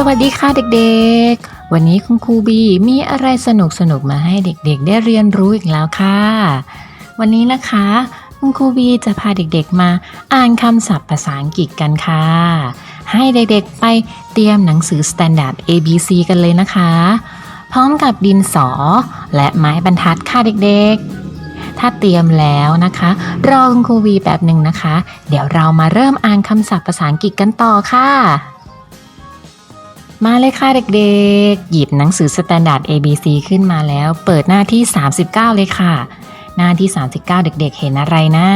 สวัสดีค่ะเด็กๆ วันนี้คุณครูบีมีอะไรสนุกสนุกๆมาให้เด็กๆ ได้เรียนรู้อีกแล้วค่ะ วันนี้นะคะ คุณครูบีจะพาเด็กๆมาอ่านคำศัพท์ภาษาอังกฤษกันค่ะ ให้เด็กๆไปเตรียมหนังสือ Standard ABC กันเลยนะคะ พร้อมกับดินสอและไม้บรรทัดค่ะเด็กๆ ถ้าเตรียมแล้วนะคะรอคุณครูบีแบบหนึ่งนะคะ เดี๋ยวเรามาเริ่มอ่านคำศัพท์ภาษาอังกฤษกันต่อค่ะ มาเลยค่ะเด็กๆ หยิบหนังสือ Standard ABC ขึ้นมาแล้ว เปิดหน้าที่ 39 เลยค่ะ หน้าที่ 39 เด็กๆ เห็นอะไรนะ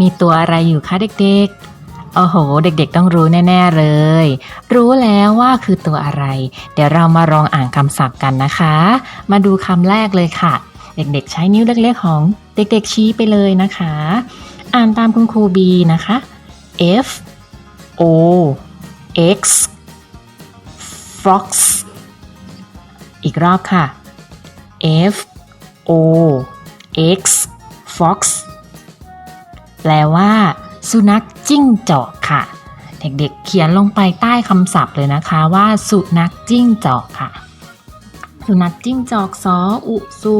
มีตัวอะไรอยู่คะเด็กๆ โอ้โห เด็กๆ ต้องรู้แน่ๆเลย รู้แล้วว่าคือตัวอะไร เดี๋ยวเรามาลองอ่านคำศัพท์กันนะคะ มาดูคำแรกเลยค่ะ เด็กๆ ใช้นิ้วเล็กๆ ของเด็กๆ ชี้ไปเลยนะคะ อ่านตามคุณครูบีนะคะ F O X fox อีกรอบค่ะ F O X fox แปลว่า สุนัขจิ้งจอกค่ะ เด็กๆเขียนลงไปใต้คำศัพท์เลยนะคะว่า สุนัขจิ้งจอกค่ะ สุนัขจิ้งจอกสออุสุ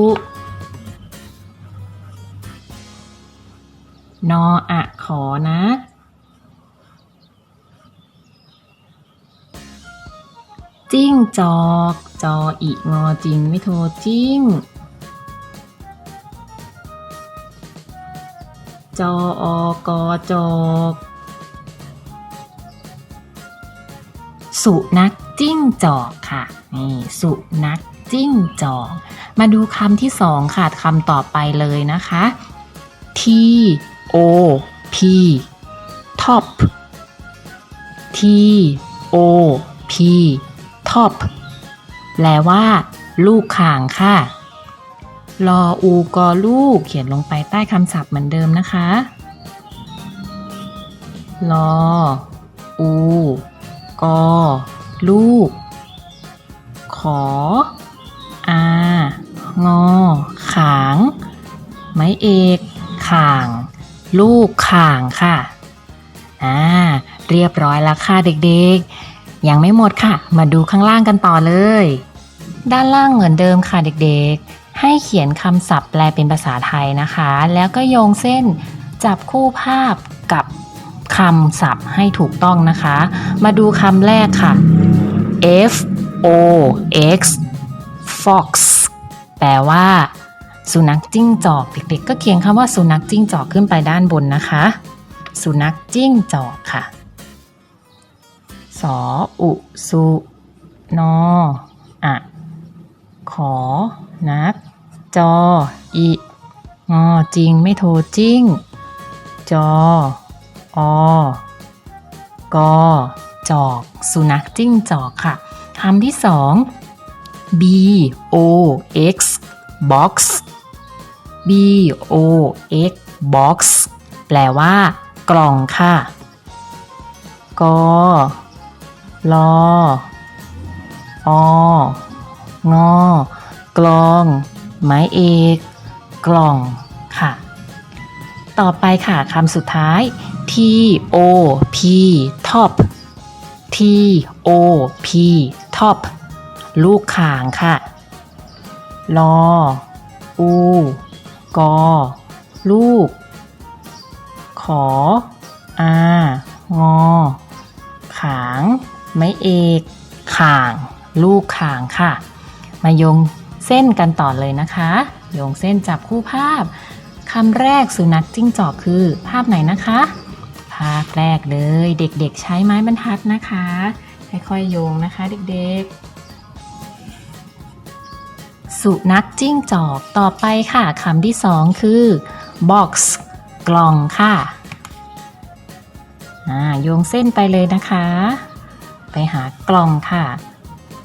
นออะขอนะ จิ้งจอก จออีงอจริงไม่โทรจิ้ง จออกอจอกสุนัขจิ้งจอกค่ะนี่สุนัขจิ้งจอก มาดูคำที่สองค่ะคำต่อไปเลยนะคะ T O P top T O P top แปลว่า ลูกข่างค่ะรออูกอลูก เขียนลงไปใต้คำศัพท์เหมือนเดิมนะคะรออู กอ ลูก ขอ อา งอ ขาง ไม้เอกข่าง ลูกข่างค่ะ อ่า เรียบร้อยแล้วค่ะเด็กๆ ยังไม่หมดค่ะ มาดูข้างล่างกันต่อเลย ด้านล่างเหมือนเดิมค่ะเด็กๆ ให้เขียนคำศัพท์แปลเป็นภาษาไทยนะคะ แล้วก็โยงเส้นจับคู่ภาพกับคำศัพท์ให้ถูกต้องนะคะ มาดูคำแรกค่ะ F O X fox แปลว่า สุนัขจิ้งจอกเด็กๆ ก็เขียนคำว่าสุนัขจิ้งจอกขึ้นไปด้านบนนะคะ สุนัขจิ้งจอกค่ะ สออุสุนออะขอ นัก จอ อิงอจริงไม่โทรจิ้ง จอ อ กอ จอก สุนัขจิ้งจอกค่ะคำที่สอง B O X box B O X box แปลว่า กล่องค่ะ กอ ลอองอกลอง ไม้เอก กล่องค่ะ ต่อไปค่ะคำสุดท้าย T O P top T O P top ลูกข่างค่ะ ลอ อู กอ ลูก ขอ อางอ ขาง ไม้เอกข่าง ลูกข่างค่ะ มาโยงเส้นกันต่อเลยนะคะ โยงเส้นจับคู่ภาพคำแรกสุนัขจิ้งจอกคือ ภาพไหนนะคะ ภาพแรกเลยเด็กๆ ใช้ไม้บรรทัดนะคะ ค่อยๆโยงนะคะเด็กๆ สุนัขจิ้งจอกต่อไปค่ะคำที่สองคือ box กล่องค่ะโยงเส้นไปเลยนะคะ ไปหากล่องค่ะ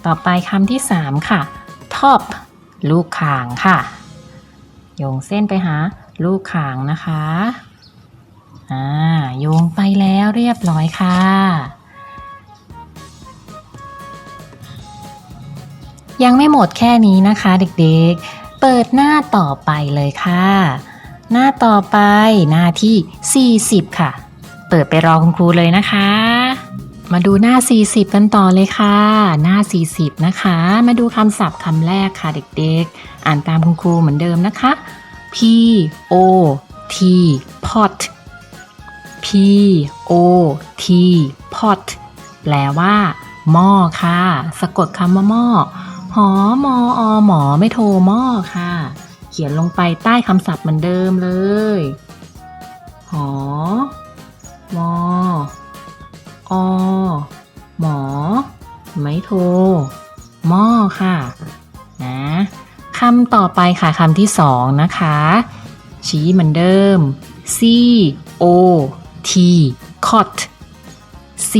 ต่อไปคำที่สามค่ะ top ลูกข่างค่ะ โยงเส้นไปหาลูกข่างนะคะอ่าโยงไปแล้วเรียบร้อยค่ะ ยังไม่หมดแค่นี้นะคะเด็กๆ เปิดหน้าต่อไปเลยค่ะ หน้าต่อไปหน้าที่ 40 ค่ะ เปิดไปรอคุณครูเลยนะคะ มาดูหน้า 40 กันต่อเลยค่ะ หน้า 40 นะคะ มาดูคำศัพท์คำแรกค่ะเด็กๆ อ่านตามคุณครูเหมือนเดิมนะคะ P O T pot P O T pot แปลว่าหม้อค่ะ สะกดคำว่าหม้อหอมออหมอไม่โทรหม้อค่ะ เขียนลงไปใต้คำศัพท์เหมือนเดิมเลย หอมอ อ หมอ ไม่โทรหม้อค่ะ นะคำต่อไปค่ะคำที่สองนะคะ ชี้เหมือนเดิม C O T cot C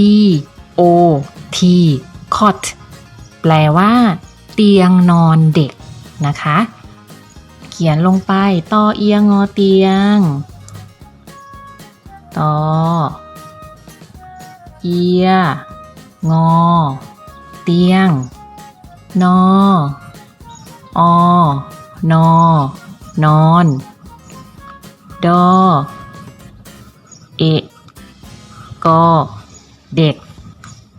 O T cot แปลว่า เตียงนอนเด็กนะคะ เขียนลงไปต่อเอียงงอเตียงต่อ เอีย งอ เตียง นอ อ นอ นอน ดอ เอะ กอ เด็ก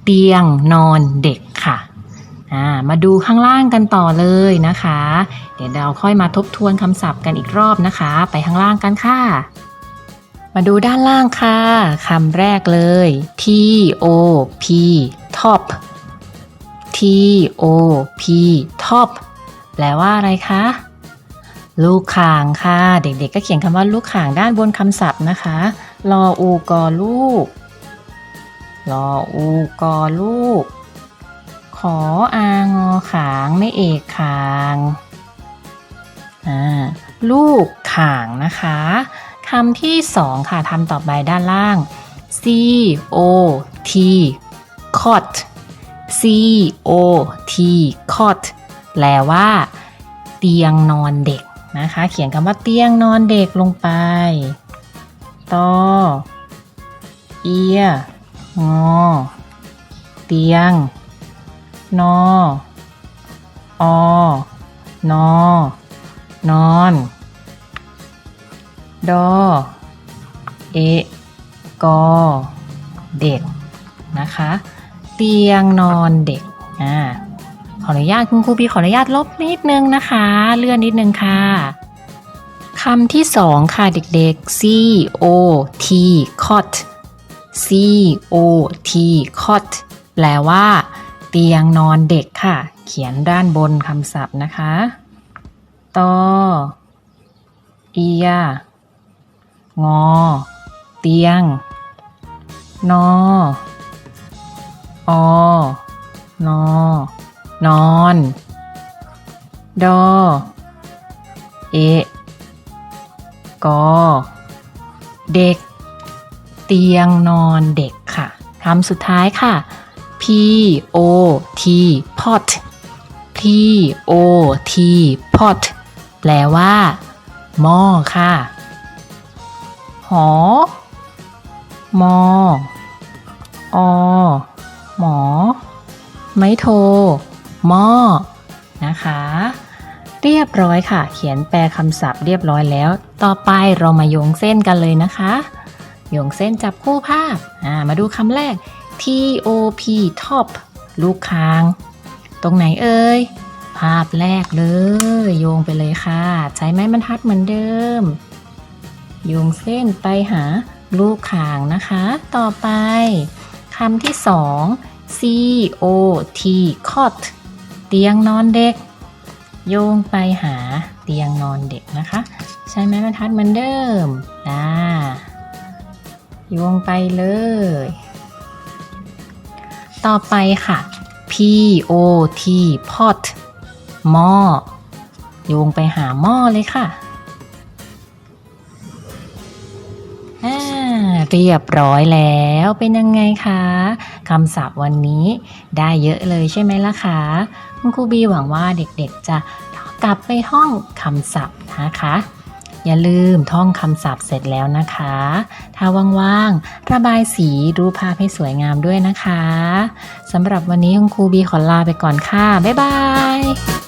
เตียงนอนเด็กค่ะมาดูข้างล่างกันต่อเลยนะคะ เดี๋ยวเราค่อยมาทบทวนคำศัพท์กันอีกรอบนะคะ ไปข้างล่างกันค่ะ มาดูด้านล่างค่ะคำแรกเลย T O P top T O P top แปลว่าอะไรคะ ลูกข่างค่ะ เด็กๆก็เขียนคำว่าลูกข่างด้านบนคำศัพท์นะคะรออูกอลูกรออูกอลูก ขออางอขางไม่เอกขางอ่าลูกข่างนะคะ คำที่สองค่ะทำต่อไปด้านล่าง C O T cot C O T cot แปลว่า เตียงนอนเด็กนะคะ เขียนคำว่าเตียงนอนเด็กลงไปต่อเอียงอ เตียง นอ อ นอ นอน ดอ เอะกอ เด็กนะคะ เตียงนอนเด็กอ่าขออนุญาตคุณครูบีขออนุญาตลบนิดนึงนะคะ เลื่อนนิดนึงค่ะคำที่สองค่ะเด็กๆ C O T cot C O T cot แปลว่า เตียงนอนเด็กค่ะ เขียนด้านบนคำศัพท์นะคะต่อเอีย งอ เตียง นอ อ นอ นอน ดอ เอะกอ เด็ก เตียงนอนเด็กค่ะคำสุดท้ายค่ะ P O T pot P O T pot แปลว่าหม้อค่ะ อ มอ อ หมอ ไม่โทรหม้อนะคะ เรียบร้อยค่ะ เขียนแปลคำศัพท์เรียบร้อยแล้ว ต่อไปเรามาโยงเส้นกันเลยนะคะ โยงเส้นจับคู่ภาพอ่ามาดูคำแรก T O P top ลูกคาง ตรงไหนเอ่ยภาพแรกเลย โยงไปเลยค่ะ ใช้ไม้บรรทัดเหมือนเดิม โยงเส้นไปหาลูกข่างนะคะ ต่อไปคำที่สอง C O T cot เตียงนอนเด็ก โยงไปหาเตียงนอนเด็กนะคะ ใช้ไม้บรรทัดเหมือนเดิมอ่าโยงไปเลย ต่อไปค่ะ P O T pot หม้อโยงไปหาหม้อเลยค่ะ เรียบร้อยแล้วเป็นยังไงคะคำศัพท์วันนี้ได้เยอะเลยใช่ไหมล่ะคะคุณครูบีหวังว่าเด็กๆจะกลับไปท่องคำศัพท์นะคะ อย่าลืมท่องคำศัพท์เสร็จแล้วนะคะ ถ้าว่างๆระบายสีรูปภาพให้สวยงามด้วยนะคะสำหรับวันนี้คุณครูบีขอลาไปก่อนค่ะ บ๊ายบาย